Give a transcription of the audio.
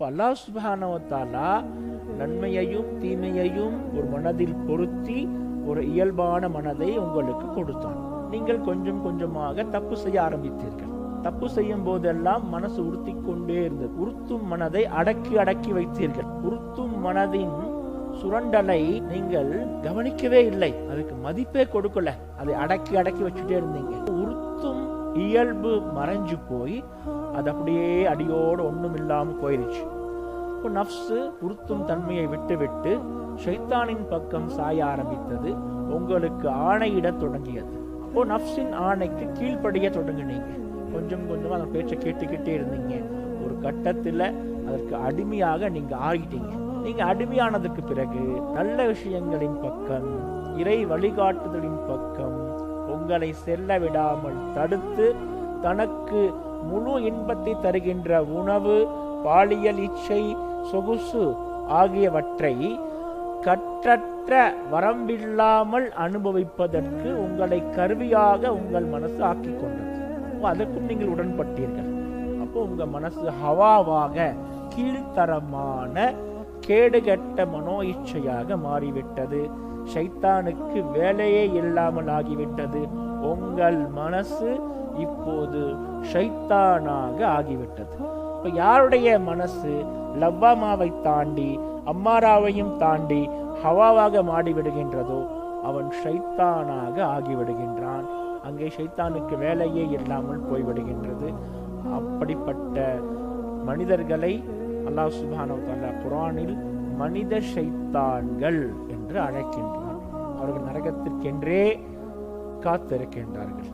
இப்போ அல்லாஹ் சுபானவத்தாலா நன்மையையும் தீமையையும் ஒரு மனதில் பொருத்தி ஒரு இயல்பான மனதை உங்களுக்கு கொடுத்தான். நீங்கள் கொஞ்சம் கொஞ்சமாக தப்பு செய்ய ஆரம்பித்தீர்கள். தப்பு செய்யும் போதெல்லாம் மனசு உறுத்தி கொண்டே இருந்தது. உறுத்தும் மனதை அடக்கி அடக்கி வைத்தீர்கள். உறுத்தும் மனதின் சுரண்டலை நீங்கள் கவனிக்கவே இல்லை. அதுக்கு மதிப்பே கொடுக்கல. அதை அடக்கி அடக்கி வச்சுட்டே இருந்தீங்க. உறுத்தும் இயல்பு மறைஞ்சு போய் அது அப்படியே அடியோடு ஒன்றும் இல்லாமல் போயிருச்சு. இப்போ நஃப்ஸு உறுத்தும் தன்மையை விட்டுவிட்டு ஷைத்தானின் பக்கம் சாய ஆரம்பித்தது. உங்களுக்கு ஆணையிடத் தொடங்கியது. அப்போ நஃப்ஸின் ஆணைக்கு கீழ்ப்படிய தொடங்கினீங்க. கொஞ்சம் கொஞ்சமாக அந்த பேச்சை கேட்டுக்கிட்டே இருந்தீங்க. ஒரு கட்டத்தில் அதற்கு அடிமையாக நீங்கள் ஆகிட்டீங்க. நீங்கள் அடிமையானதுக்கு பிறகு நல்ல விஷயங்களின் பக்கம் இறை வழிகாட்டுதலின் பக்கம் உங்களை செல்ல விடாமல் தடுத்து தனக்கு முழு இன்பத்தை தருகின்ற உணவு பாலியல் இச்சை சொகுசு ஆகியவற்றை கற்றற்ற வரம்பில்லாமல் அனுபவிப்பதற்கு உங்களை கருவியாக உங்கள் மனசு ஆக்கி கொண்டது. அதற்கும் நீங்கள் உடன்பட்டீர்கள். அப்போ உங்க மனசு ஹவாவாக கீழ்த்தரமான கேடுகெட்ட மனோ இச்சையாக மாறிவிட்டது. ஷைத்தானுக்கு வேலையே இல்லாமல் ஆகிவிட்டது. உங்கள் மனசு இப்போது ஷைத்தானாக ஆகிவிட்டது. இப்போ யாருடைய மனசு? லவ்வாமாவை தாண்டி அம்மாராவையும் தாண்டி ஹவாவாக மாடிவிடுகின்றதோ அவன் ஷைத்தானாக ஆகிவிடுகின்றான். அங்கே ஷைத்தானுக்கு வேலையே இல்லாமல் போய்விடுகின்றது. அப்படிப்பட்ட மனிதர்களை அல்லாஹ் சுப்ஹானஹு குரானில் மனித ஷைத்தான்கள் என்று அழைக்கின்றான். அவர்கள் நரகத்திற்கென்றே காத்திருக்கின்றார்கள்.